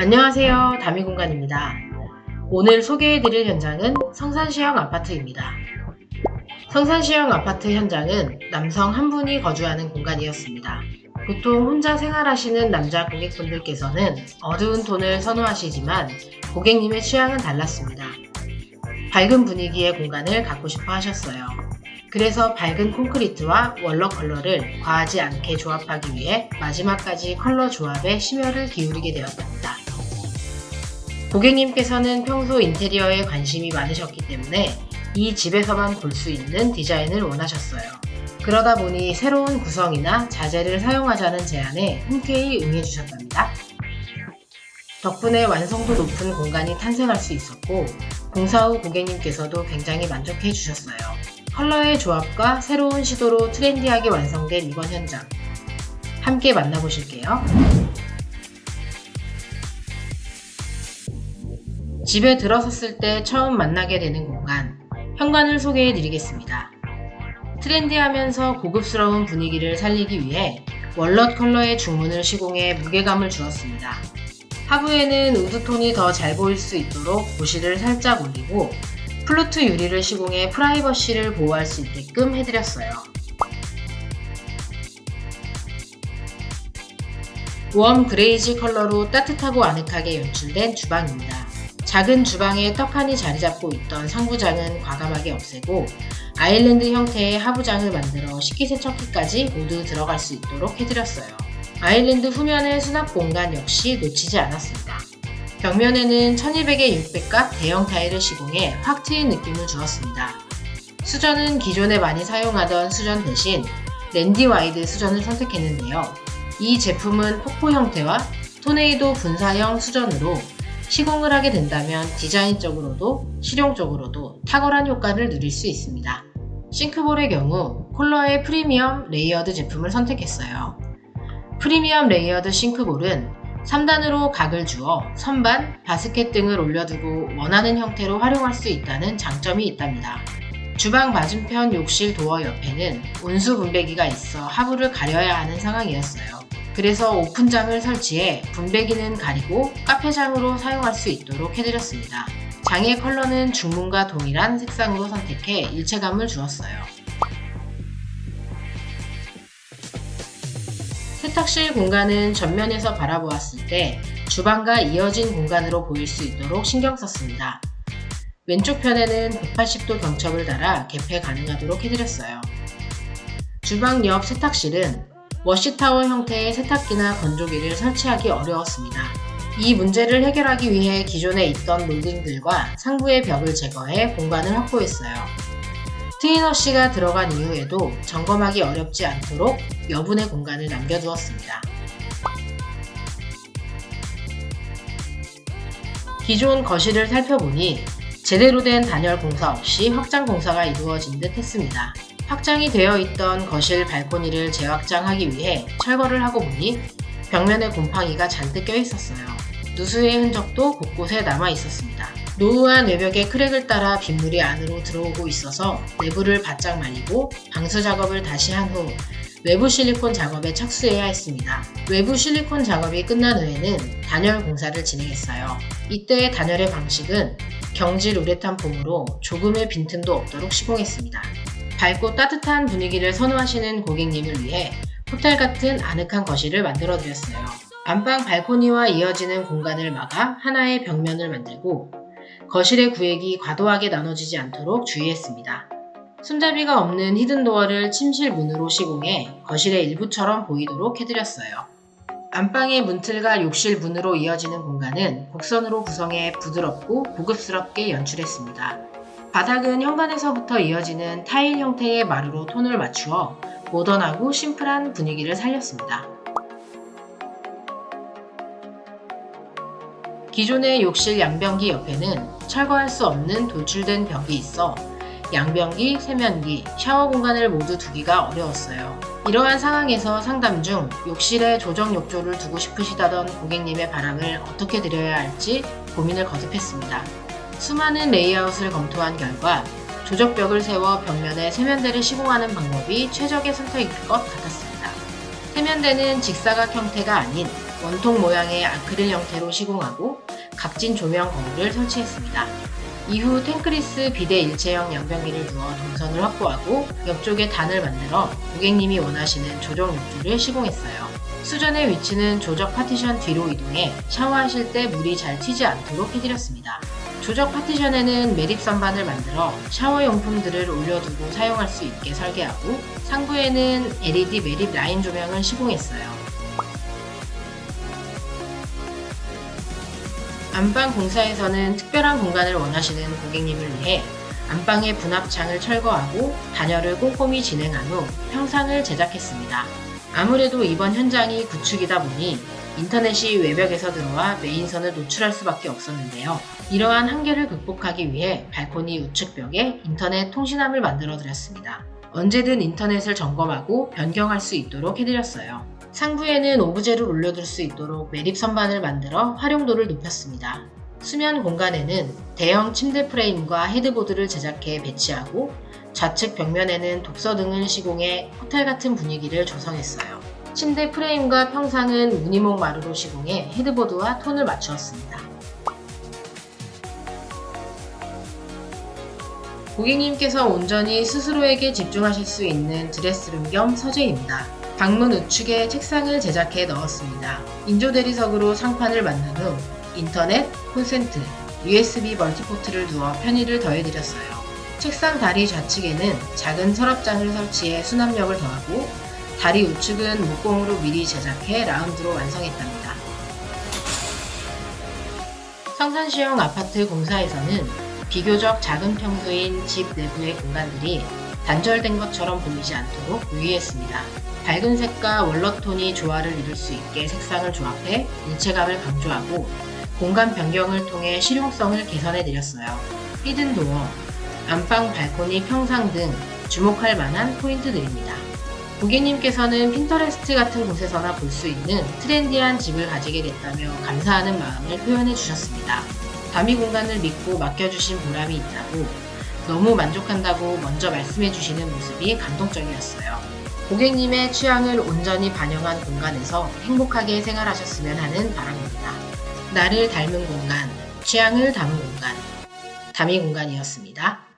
안녕하세요. 다미공간입니다. 오늘 소개해드릴 현장은 성산시형 아파트입니다. 성산시형 아파트 현장은 남성 한 분이 거주하는 공간이었습니다. 보통 혼자 생활하시는 남자 고객분들께서는 어두운 톤을 선호하시지만 고객님의 취향은 달랐습니다. 밝은 분위기의 공간을 갖고 싶어 하셨어요. 그래서 밝은 콘크리트와 월러 컬러를 과하지 않게 조합하기 위해 마지막까지 컬러 조합에 심혈을 기울이게 되었답니다. 고객님께서는 평소 인테리어에 관심이 많으셨기 때문에 이 집에서만 볼 수 있는 디자인을 원하셨어요. 그러다 보니 새로운 구성이나 자재를 사용하자는 제안에 흔쾌히 응해주셨답니다. 덕분에 완성도 높은 공간이 탄생할 수 있었고 공사 후 고객님께서도 굉장히 만족해 주셨어요. 컬러의 조합과 새로운 시도로 트렌디하게 완성된 이번 현장. 함께 만나보실게요. 집에 들어섰을 때 처음 만나게 되는 공간, 현관을 소개해 드리겠습니다. 트렌디하면서 고급스러운 분위기를 살리기 위해 월넛 컬러의 중문을 시공해 무게감을 주었습니다. 하부에는 우드톤이 더 잘 보일 수 있도록 고시를 살짝 올리고 플루트 유리를 시공해 프라이버시를 보호할 수 있게끔 해드렸어요. 웜 그레이지 컬러로 따뜻하고 아늑하게 연출된 주방입니다. 작은 주방에 떡하니 자리 잡고 있던 상부장은 과감하게 없애고 아일랜드 형태의 하부장을 만들어 식기세척기까지 모두 들어갈 수 있도록 해드렸어요. 아일랜드 후면의 수납 공간 역시 놓치지 않았습니다. 벽면에는 1200에 600값 대형 타일을 시공해 확 트인 느낌을 주었습니다. 수전은 기존에 많이 사용하던 수전 대신 랜디 와이드 수전을 선택했는데요. 이 제품은 폭포 형태와 토네이도 분사형 수전으로 시공을 하게 된다면 디자인적으로도 실용적으로도 탁월한 효과를 누릴 수 있습니다. 싱크볼의 경우 콜러의 프리미엄 레이어드 제품을 선택했어요. 프리미엄 레이어드 싱크볼은 3단으로 각을 주어 선반, 바스켓 등을 올려두고 원하는 형태로 활용할 수 있다는 장점이 있답니다. 주방 맞은편 욕실 도어 옆에는 온수 분배기가 있어 하부를 가려야 하는 상황이었어요. 그래서 오픈장을 설치해 분배기는 가리고 카페장으로 사용할 수 있도록 해드렸습니다. 장의 컬러는 중문과 동일한 색상으로 선택해 일체감을 주었어요. 세탁실 공간은 전면에서 바라보았을 때 주방과 이어진 공간으로 보일 수 있도록 신경 썼습니다. 왼쪽 편에는 180도 경첩을 달아 개폐 가능하도록 해드렸어요. 주방 옆 세탁실은 워시타워 형태의 세탁기나 건조기를 설치하기 어려웠습니다. 이 문제를 해결하기 위해 기존에 있던 몰딩들과 상부의 벽을 제거해 공간을 확보했어요. 트윈워시가 들어간 이후에도 점검하기 어렵지 않도록 여분의 공간을 남겨두었습니다. 기존 거실을 살펴보니 제대로 된 단열 공사 없이 확장 공사가 이루어진 듯 했습니다. 확장이 되어 있던 거실 발코니를 재확장하기 위해 철거를 하고 보니 벽면에 곰팡이가 잔뜩 껴 있었어요. 누수의 흔적도 곳곳에 남아 있었습니다. 노후한 외벽의 크랙을 따라 빗물이 안으로 들어오고 있어서 내부를 바짝 말리고 방수 작업을 다시 한 후 외부 실리콘 작업에 착수해야 했습니다. 외부 실리콘 작업이 끝난 후에는 단열 공사를 진행했어요. 이때의 단열의 방식은 경질 우레탄 폼으로 조금의 빈틈도 없도록 시공했습니다. 밝고 따뜻한 분위기를 선호하시는 고객님을 위해 호텔 같은 아늑한 거실을 만들어 드렸어요. 안방 발코니와 이어지는 공간을 막아 하나의 벽면을 만들고 거실의 구획이 과도하게 나눠지지 않도록 주의했습니다. 손잡이가 없는 히든 도어를 침실 문으로 시공해 거실의 일부처럼 보이도록 해드렸어요. 안방의 문틀과 욕실 문으로 이어지는 공간은 곡선으로 구성해 부드럽고 고급스럽게 연출했습니다. 바닥은 현관에서부터 이어지는 타일 형태의 마루로 톤을 맞추어 모던하고 심플한 분위기를 살렸습니다. 기존의 욕실 양변기 옆에는 철거할 수 없는 돌출된 벽이 있어 양변기, 세면기, 샤워 공간을 모두 두기가 어려웠어요. 이러한 상황에서 상담 중 욕실에 조정 욕조를 두고 싶으시다던 고객님의 바람을 어떻게 드려야 할지 고민을 거듭했습니다. 수많은 레이아웃을 검토한 결과 조적벽을 세워 벽면에 세면대를 시공하는 방법이 최적의 선택일 것 같았습니다. 세면대는 직사각 형태가 아닌 원통 모양의 아크릴 형태로 시공하고 각진 조명 거울을 설치했습니다. 이후 탱크리스 비대 일체형 양변기를 두어 동선을 확보하고 옆쪽에 단을 만들어 고객님이 원하시는 조정 욕조를 시공했어요. 수전의 위치는 조적 파티션 뒤로 이동해 샤워하실 때 물이 잘 튀지 않도록 해드렸습니다. 조적 파티션에는 매립 선반을 만들어 샤워 용품들을 올려두고 사용할 수 있게 설계하고 상부에는 LED 매립 라인 조명을 시공했어요. 안방 공사에서는 특별한 공간을 원하시는 고객님을 위해 안방의 분합창을 철거하고 단열을 꼼꼼히 진행한 후 평상을 제작했습니다. 아무래도 이번 현장이 구축이다 보니 인터넷이 외벽에서 들어와 메인선을 노출할 수밖에 없었는데요. 이러한 한계를 극복하기 위해 발코니 우측벽에 인터넷 통신함을 만들어 드렸습니다. 언제든 인터넷을 점검하고 변경할 수 있도록 해드렸어요. 상부에는 오브제를 올려둘 수 있도록 매립 선반을 만들어 활용도를 높였습니다. 수면 공간에는 대형 침대 프레임과 헤드보드를 제작해 배치하고 좌측 벽면에는 독서 등을 시공해 호텔 같은 분위기를 조성했어요. 침대 프레임과 평상은 무늬목 마루로 시공해 헤드보드와 톤을 맞추었습니다. 고객님께서 온전히 스스로에게 집중하실 수 있는 드레스룸 겸 서재입니다. 방문 우측에 책상을 제작해 넣었습니다. 인조 대리석으로 상판을 만든 후 인터넷, 콘센트, USB 멀티포트를 두어 편의를 더해드렸어요. 책상 다리 좌측에는 작은 서랍장을 설치해 수납력을 더하고 다리 우측은 목공으로 미리 제작해 라운드로 완성했답니다. 성산시형 아파트 공사에서는 비교적 작은 평수인 집 내부의 공간들이 단절된 것처럼 보이지 않도록 유의했습니다. 밝은 색과 원러톤이 조화를 이룰 수 있게 색상을 조합해 일체감을 강조하고 공간 변경을 통해 실용성을 개선해 드렸어요. 히든 도어, 안방 발코니 평상 등 주목할 만한 포인트들입니다. 고객님께서는 핀터레스트 같은 곳에서나 볼 수 있는 트렌디한 집을 가지게 됐다며 감사하는 마음을 표현해 주셨습니다. 다미 공간을 믿고 맡겨주신 보람이 있다고 너무 만족한다고 먼저 말씀해 주시는 모습이 감동적이었어요. 고객님의 취향을 온전히 반영한 공간에서 행복하게 생활하셨으면 하는 바람입니다. 나를 닮은 공간, 취향을 담은 공간, 다미 공간이었습니다.